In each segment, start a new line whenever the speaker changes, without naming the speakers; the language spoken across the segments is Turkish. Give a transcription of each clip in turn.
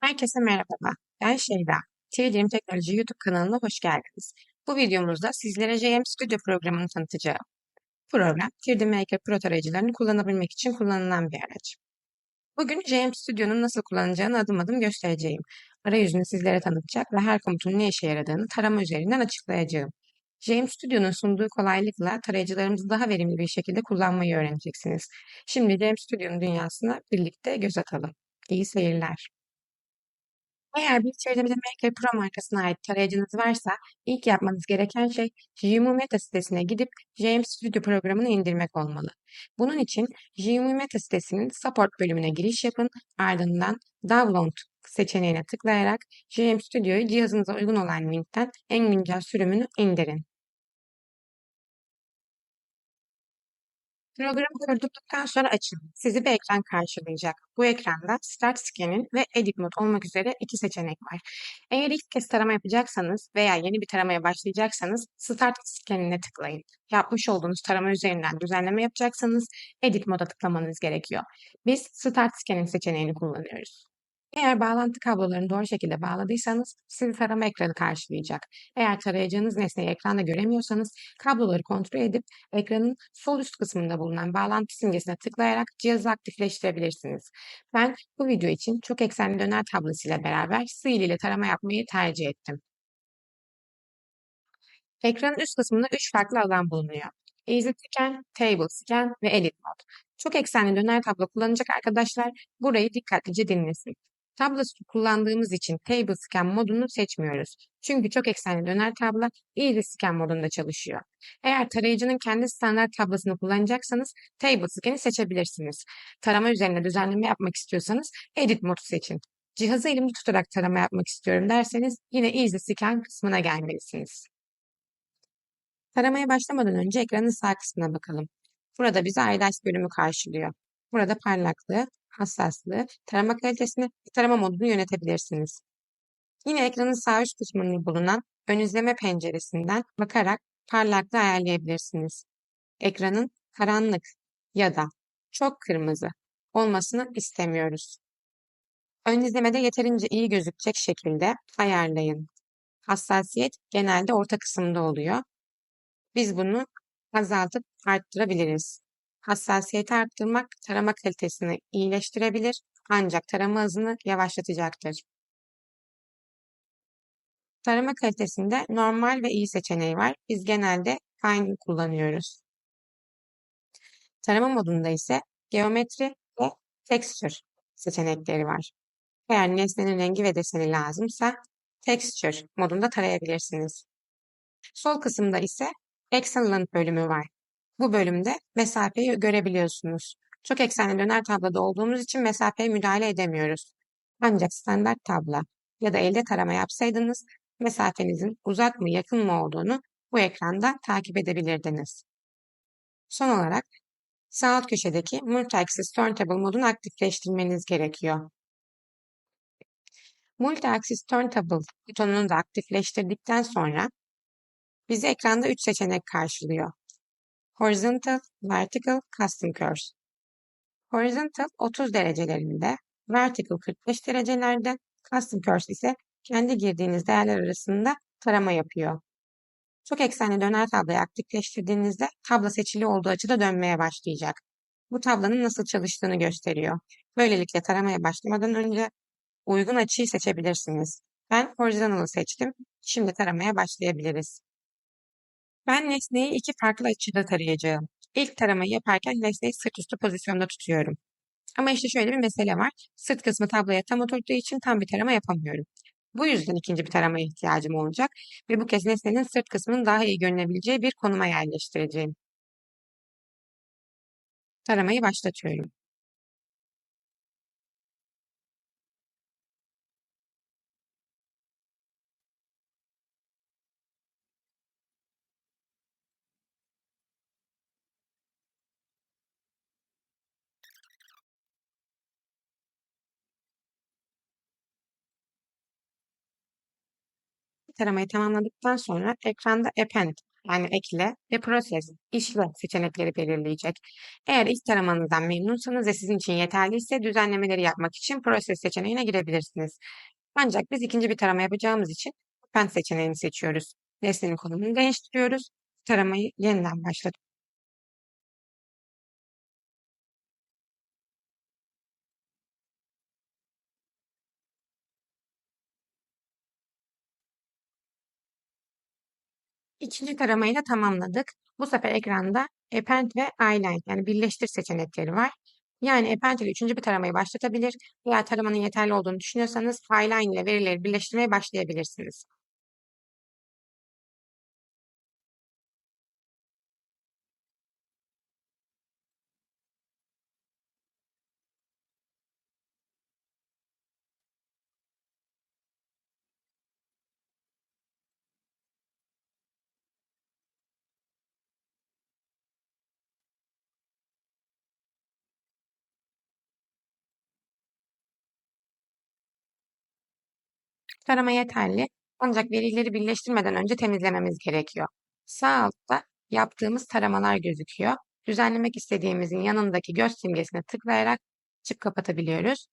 Herkese merhaba. Ben Şeyda. Çeviririm Teknoloji YouTube kanalına hoş geldiniz. Bu videomuzda sizlere JM Studio programını tanıtacağım. Program, 3D Maker Pro tarayıcılarını kullanabilmek için kullanılan bir araç. Bugün JM Studio'nun nasıl kullanılacağını adım adım göstereceğim. Arayüzünü sizlere tanıtacak ve her komutun ne işe yaradığını tarama üzerinden açıklayacağım. JM Studio'nun sunduğu kolaylıkla tarayıcılarımızı daha verimli bir şekilde kullanmayı öğreneceksiniz. Şimdi JM Studio'nun dünyasına birlikte göz atalım. İyi seyirler. Eğer bir çevremizde Maker Pro markasına ait tarayıcınız varsa ilk yapmanız gereken şey JMU Meta sitesine gidip JM Studio programını indirmek olmalı. Bunun için JMU Meta sitesinin Support bölümüne giriş yapın, ardından Download seçeneğine tıklayarak JM Studio'yu cihazınıza uygun olan linkten en güncel sürümünü indirin. Programı kurduktan sonra açın. Sizi bir ekran karşılayacak. Bu ekranda Start Scan'in ve Edit Mode olmak üzere iki seçenek var. Eğer ilk kez tarama yapacaksanız veya yeni bir taramaya başlayacaksanız Start Scan'ine tıklayın. Yapmış olduğunuz tarama üzerinden düzenleme yapacaksanız Edit Mode'a tıklamanız gerekiyor. Biz Start Scan'in seçeneğini kullanıyoruz. Eğer bağlantı kablolarını doğru şekilde bağladıysanız sizi tarama ekranı karşılayacak. Eğer tarayacağınız nesneyi ekranda göremiyorsanız kabloları kontrol edip ekranın sol üst kısmında bulunan bağlantı simgesine tıklayarak cihazı aktifleştirebilirsiniz. Ben bu video için çok eksenli döner tablosu ile beraber Seal ile tarama yapmayı tercih ettim. Ekranın üst kısmında 3 farklı alan bulunuyor. Easy Scan, Table Scan ve Edit Mode. Çok eksenli döner tablo kullanacak arkadaşlar burayı dikkatlice dinlesin. Tablosu kullandığımız için Table Scan modunu seçmiyoruz. Çünkü çok eksenli döner tablo Easy Scan modunda çalışıyor. Eğer tarayıcının kendi standart tablosunu kullanacaksanız Table Scan'i seçebilirsiniz. Tarama üzerine düzenleme yapmak istiyorsanız Edit modu seçin. Cihazı elimde tutarak tarama yapmak istiyorum derseniz yine Easy Scan kısmına gelmelisiniz. Taramaya başlamadan önce ekranın sağ kısmına bakalım. Burada bizi Highlights bölümü karşılıyor. Burada parlaklığı, hassaslığı, tarama kalitesini ve tarama modunu yönetebilirsiniz. Yine ekranın sağ üst kısmında bulunan ön izleme penceresinden bakarak parlaklığı ayarlayabilirsiniz. Ekranın karanlık ya da çok kırmızı olmasını istemiyoruz. Ön izlemede yeterince iyi gözükecek şekilde ayarlayın. Hassasiyet genelde orta kısımda oluyor. Biz bunu azaltıp arttırabiliriz. Hassasiyeti arttırmak tarama kalitesini iyileştirebilir ancak tarama hızını yavaşlatacaktır. Tarama kalitesinde normal ve iyi seçeneği var. Biz genelde Fine kullanıyoruz. Tarama modunda ise geometri ve texture seçenekleri var. Eğer nesnenin rengi ve deseni lazımsa texture modunda tarayabilirsiniz. Sol kısımda ise Excellent bölümü var. Bu bölümde mesafeyi görebiliyorsunuz. Çok eksenli döner tabloda olduğumuz için mesafeye müdahale edemiyoruz. Ancak standart tabla ya da elde tarama yapsaydınız mesafenizin uzak mı yakın mı olduğunu bu ekranda takip edebilirdiniz. Son olarak sağ alt köşedeki Multi-Axis Turntable modunu aktifleştirmeniz gerekiyor. Multi-Axis Turntable butonunu da aktifleştirdikten sonra bizi ekranda 3 seçenek karşılıyor. Horizontal, Vertical, Custom Curves. Horizontal 30 derecelerinde, Vertical 45 derecelerde, Custom Curves ise kendi girdiğiniz değerler arasında tarama yapıyor. Çok eksenli döner tabloyu aktifleştirdiğinizde tablo seçili olduğu açıda dönmeye başlayacak. Bu tablonun nasıl çalıştığını gösteriyor. Böylelikle taramaya başlamadan önce uygun açıyı seçebilirsiniz. Ben Horizontal'ı seçtim. Şimdi taramaya başlayabiliriz. Ben nesneyi iki farklı açıda tarayacağım. İlk taramayı yaparken nesneyi sırt üstü pozisyonda tutuyorum. Ama işte şöyle bir mesele var. Sırt kısmı tabloya tam oturduğu için tam bir tarama yapamıyorum. Bu yüzden ikinci bir taramaya ihtiyacım olacak ve bu kez nesnenin sırt kısmının daha iyi görünebileceği bir konuma yerleştireceğim. Taramayı başlatıyorum. Taramayı tamamladıktan sonra ekranda Append yani ekle ve proses, işle seçenekleri belirleyecek. Eğer ilk taramanızdan memnunsanız ve sizin için yeterliyse düzenlemeleri yapmak için proses seçeneğine girebilirsiniz. Ancak biz ikinci bir tarama yapacağımız için append seçeneğini seçiyoruz. Nesnenin konumunu değiştiriyoruz. Taramayı yeniden başlatıyoruz. İkinci taramayı da tamamladık. Bu sefer ekranda append ve align yani birleştir seçenekleri var. Yani append ile üçüncü bir taramayı başlatabilir veya taramanın yeterli olduğunu düşünüyorsanız align ile verileri birleştirmeye başlayabilirsiniz. Tarama yeterli ancak verileri birleştirmeden önce temizlememiz gerekiyor. Sağ altta yaptığımız taramalar gözüküyor. Düzenlemek istediğimizin yanındaki göz simgesine tıklayarak açıp kapatabiliyoruz.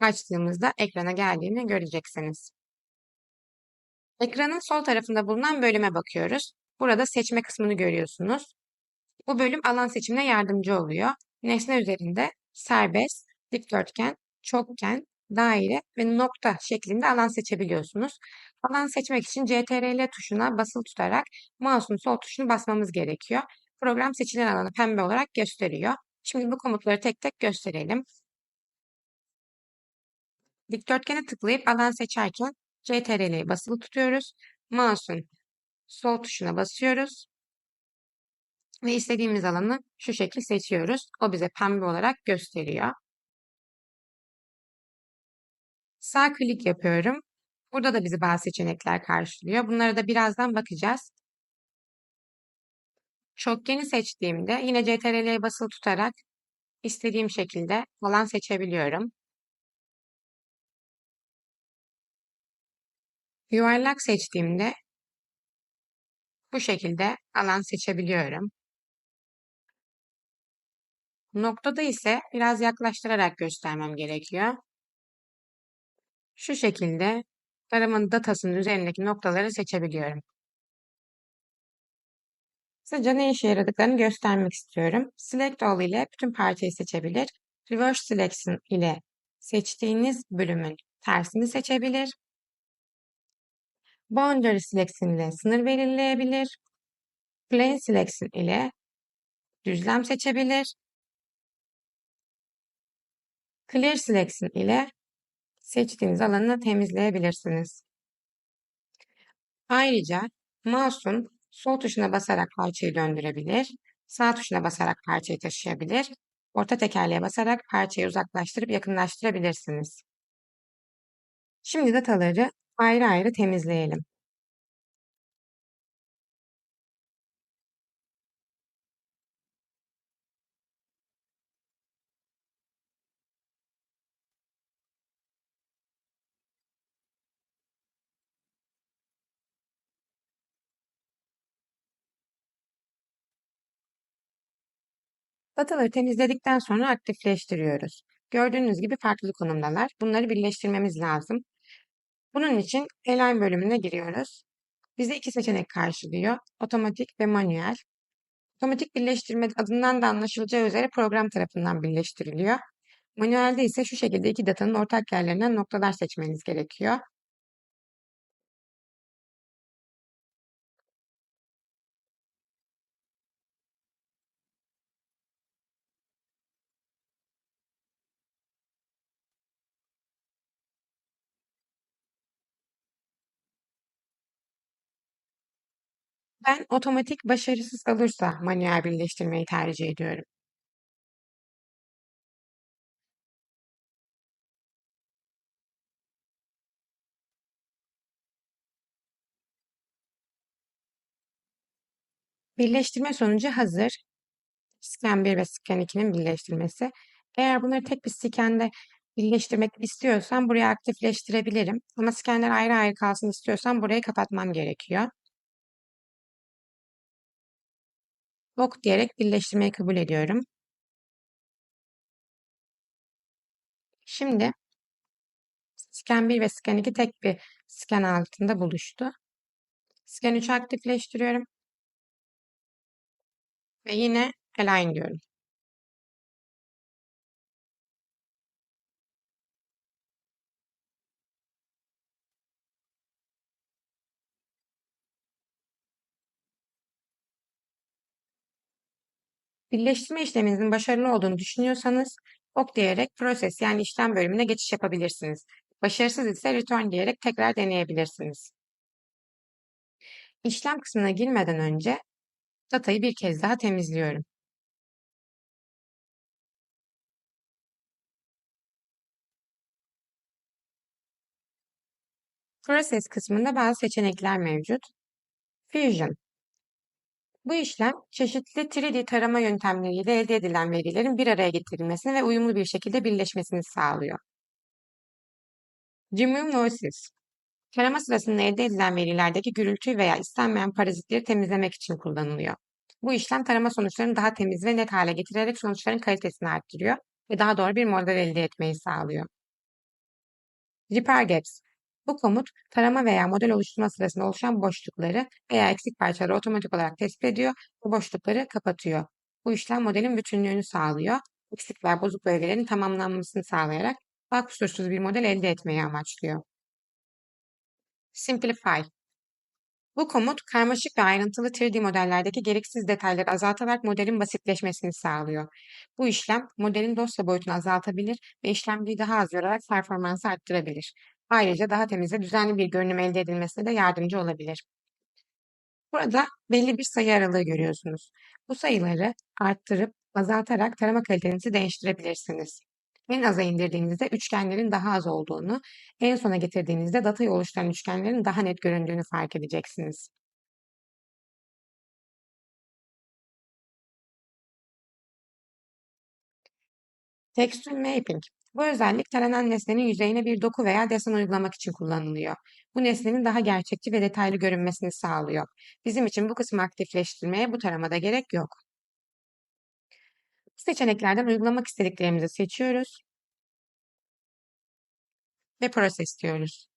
Açtığımızda ekrana geldiğini göreceksiniz. Ekranın sol tarafında bulunan bölüme bakıyoruz. Burada seçme kısmını görüyorsunuz. Bu bölüm alan seçimine yardımcı oluyor. Nesne üzerinde serbest, dikdörtgen, çokgen, daire ve nokta şeklinde alan seçebiliyorsunuz. Alan seçmek için CTRL tuşuna basılı tutarak mouse'un sol tuşunu basmamız gerekiyor. Program seçilen alanı pembe olarak gösteriyor. Şimdi bu komutları tek tek gösterelim. Dikdörtgene tıklayıp alan seçerken CTRL'yi basılı tutuyoruz. Mouse'un sol tuşuna basıyoruz. Ve istediğimiz alanı şu şekil seçiyoruz. O bize pembe olarak gösteriyor. Sağ klik yapıyorum. Burada da bizi bazı seçenekler karşılıyor. Bunlara da birazdan bakacağız. Çokgeni seçtiğimde yine CTRL'ye basılı tutarak istediğim şekilde alan seçebiliyorum. Yuvarlak seçtiğimde bu şekilde alan seçebiliyorum. Noktada ise biraz yaklaştırarak göstermem gerekiyor. Şu şekilde taramanın datasının üzerindeki noktaları seçebiliyorum. Kısaca ne işe yaradıklarını göstermek istiyorum. Select All ile bütün parçayı seçebilir. Reverse Selection ile seçtiğiniz bölümün tersini seçebilir. Boundary Selection ile sınır belirleyebilir. Plane Selection ile düzlem seçebilir. Clear Selection ile seçtiğiniz alanı temizleyebilirsiniz. Ayrıca mouse'un sol tuşuna basarak parçayı döndürebilir, sağ tuşuna basarak parçayı taşıyabilir, orta tekerleğe basarak parçayı uzaklaştırıp yakınlaştırabilirsiniz. Şimdi dataları ayrı ayrı temizleyelim. Dataları temizledikten sonra aktifleştiriyoruz. Gördüğünüz gibi farklı konumdalar. Bunları birleştirmemiz lazım. Bunun için Align bölümüne giriyoruz. Bize iki seçenek karşılıyor. Otomatik ve manuel. Otomatik birleştirme adından da anlaşılacağı üzere program tarafından birleştiriliyor. Manuelde ise şu şekilde iki datanın ortak yerlerinden noktalar seçmeniz gerekiyor. Ben otomatik başarısız kalırsa manuel birleştirmeyi tercih ediyorum. Birleştirme sonucu hazır. Scan 1 ve Scan 2'nin birleştirmesi. Eğer bunları tek bir scan'de birleştirmek istiyorsam buraya aktifleştirebilirim. Ama scanler ayrı ayrı kalsın istiyorsam burayı kapatmam gerekiyor. Ok diyerek birleştirmeyi kabul ediyorum. Şimdi scan 1 ve scan 2 tek bir scan altında buluştu. Scan 3'ü aktifleştiriyorum. Ve yine align diyorum. Birleştirme işleminizin başarılı olduğunu düşünüyorsanız ok diyerek proses yani işlem bölümüne geçiş yapabilirsiniz. Başarısız ise return diyerek tekrar deneyebilirsiniz. İşlem kısmına girmeden önce datayı bir kez daha temizliyorum. Process kısmında bazı seçenekler mevcut. Fusion. Bu işlem çeşitli 3D tarama yöntemleriyle elde edilen verilerin bir araya getirilmesini ve uyumlu bir şekilde birleşmesini sağlıyor. Noises. Tarama sırasında elde edilen verilerdeki gürültü veya istenmeyen parazitleri temizlemek için kullanılıyor. Bu işlem tarama sonuçlarını daha temiz ve net hale getirerek sonuçların kalitesini arttırıyor ve daha doğru bir model elde etmeyi sağlıyor. Repair Gaps. Bu komut tarama veya model oluşturma sırasında oluşan boşlukları veya eksik parçaları otomatik olarak tespit ediyor ve boşlukları kapatıyor. Bu işlem modelin bütünlüğünü sağlıyor. Eksik veya bozuk bölgelerin tamamlanmasını sağlayarak daha kusursuz bir model elde etmeyi amaçlıyor. Simplify. Bu komut karmaşık ve ayrıntılı 3D modellerdeki gereksiz detayları azaltarak modelin basitleşmesini sağlıyor. Bu işlem modelin dosya boyutunu azaltabilir ve işlemciyi daha az yorarak performansı arttırabilir. Ayrıca daha temiz ve düzenli bir görünüm elde edilmesine de yardımcı olabilir. Burada belli bir sayı aralığı görüyorsunuz. Bu sayıları arttırıp azaltarak tarama kalitenizi değiştirebilirsiniz. En aza indirdiğinizde üçgenlerin daha az olduğunu, en sona getirdiğinizde datayı oluşturan üçgenlerin daha net göründüğünü fark edeceksiniz. Texture Mapping. Bu özellik taranan nesnenin yüzeyine bir doku veya desen uygulamak için kullanılıyor. Bu nesnenin daha gerçekçi ve detaylı görünmesini sağlıyor. Bizim için bu kısmı aktifleştirmeye bu taramada gerek yok. Bu seçeneklerden uygulamak istediklerimizi seçiyoruz ve Process diyoruz.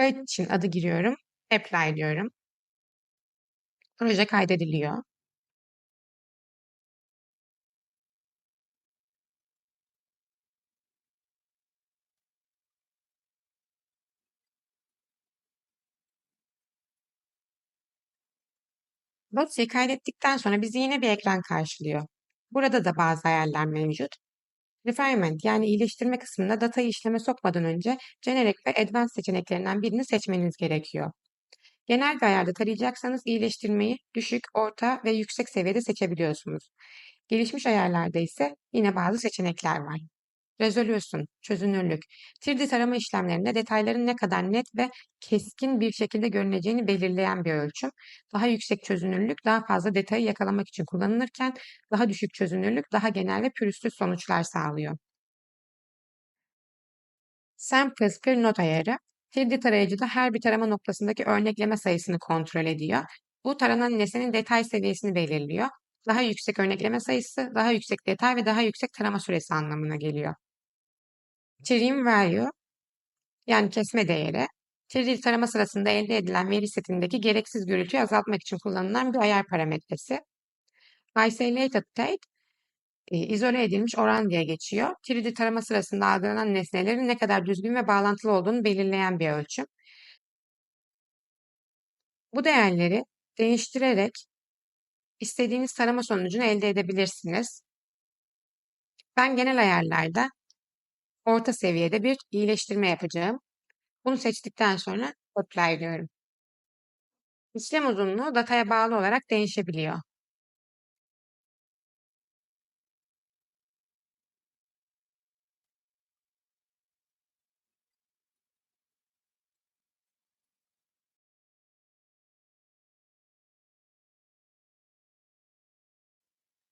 Kayıt için adı giriyorum. Apply diyorum. Proje kaydediliyor. Dosyayı kaydettikten sonra bizi yine bir ekran karşılıyor. Burada da bazı ayarlar mevcut. Refinement yani iyileştirme kısmında datayı işleme sokmadan önce Generic ve Advanced seçeneklerinden birini seçmeniz gerekiyor. Genel bir ayarda tarayacaksanız iyileştirmeyi düşük, orta ve yüksek seviyede seçebiliyorsunuz. Gelişmiş ayarlarda ise yine bazı seçenekler var. Resolution, çözünürlük. 3D tarama işlemlerinde detayların ne kadar net ve keskin bir şekilde görüneceğini belirleyen bir ölçüm. Daha yüksek çözünürlük daha fazla detayı yakalamak için kullanılırken daha düşük çözünürlük daha genel ve pürüzsüz sonuçlar sağlıyor. Samples per not ayarı 3D tarayıcıda her bir tarama noktasındaki örnekleme sayısını kontrol ediyor. Bu taranan nesnenin detay seviyesini belirliyor. Daha yüksek örnekleme sayısı, daha yüksek detay ve daha yüksek tarama süresi anlamına geliyor. Trim value yani kesme değeri, 3D tarama sırasında elde edilen veri setindeki gereksiz gürültüyü azaltmak için kullanılan bir ayar parametresi. Isolated state, e, izole edilmiş oran diye geçiyor. 3D tarama sırasında algılanan nesnelerin ne kadar düzgün ve bağlantılı olduğunu belirleyen bir ölçüm. Bu değerleri değiştirerek istediğiniz tarama sonucunu elde edebilirsiniz. Ben genel ayarlarda orta seviyede bir iyileştirme yapacağım. Bunu seçtikten sonra apply diyorum. İşlem uzunluğu dataya bağlı olarak değişebiliyor.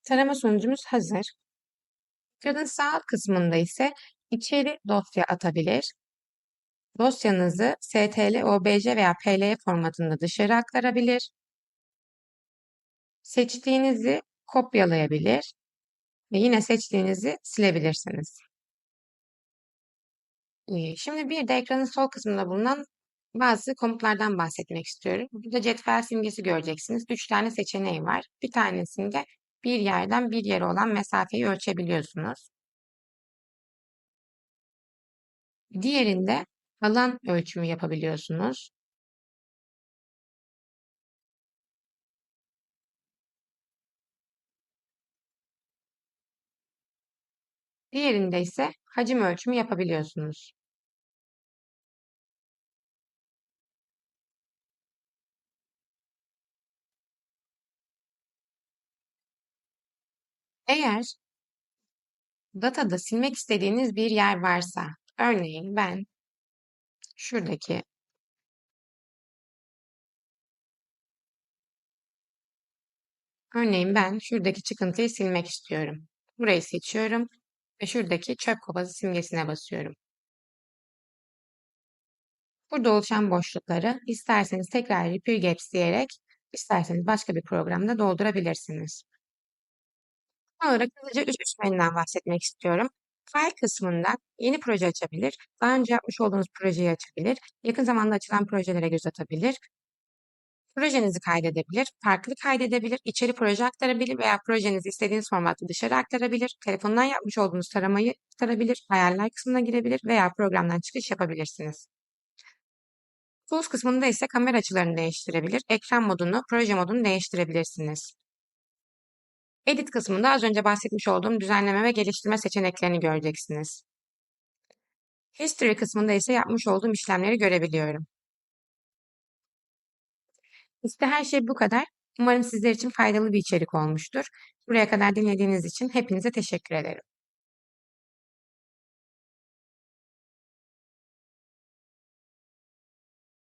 Tarama sonucumuz hazır. Ekranın sağ kısmında ise içeri dosya atabilir, dosyanızı STL, OBJ veya PLE formatında dışarı aktarabilir, seçtiğinizi kopyalayabilir ve yine seçtiğinizi silebilirsiniz. Ee, Şimdi bir de ekranın sol kısmında bulunan bazı komutlardan bahsetmek istiyorum. Burada cetvel simgesi göreceksiniz. Üç tane seçeneği var. Bir tanesinde bir yerden bir yere olan mesafeyi ölçebiliyorsunuz. Diğerinde alan ölçümü yapabiliyorsunuz. Diğerinde ise hacim ölçümü yapabiliyorsunuz. Eğer datada silmek istediğiniz bir yer varsa, örneğin ben şuradaki örneğin ben şuradaki çıkıntıyı silmek istiyorum. Burayı seçiyorum ve şuradaki çöp kovası simgesine basıyorum. Burada oluşan boşlukları isterseniz tekrar repeat gaps diyerek isterseniz başka bir programda doldurabilirsiniz. Son olarak hızlıca üç üçgeninden bahsetmek istiyorum. File kısmında yeni proje açabilir, daha önce yapmış olduğunuz projeyi açabilir, yakın zamanda açılan projelere göz atabilir, projenizi kaydedebilir, farklı kaydedebilir, içeri proje aktarabilir veya projenizi istediğiniz formatta dışarı aktarabilir, telefondan yapmış olduğunuz taramayı aktarabilir, hayaller kısmına girebilir veya programdan çıkış yapabilirsiniz. Tools kısmında ise kamera açılarını değiştirebilir, ekran modunu, proje modunu değiştirebilirsiniz. Edit kısmında az önce bahsetmiş olduğum düzenleme ve geliştirme seçeneklerini göreceksiniz. History kısmında ise yapmış olduğum işlemleri görebiliyorum. İşte her şey bu kadar. Umarım sizler için faydalı bir içerik olmuştur. Buraya kadar dinlediğiniz için hepinize teşekkür ederim.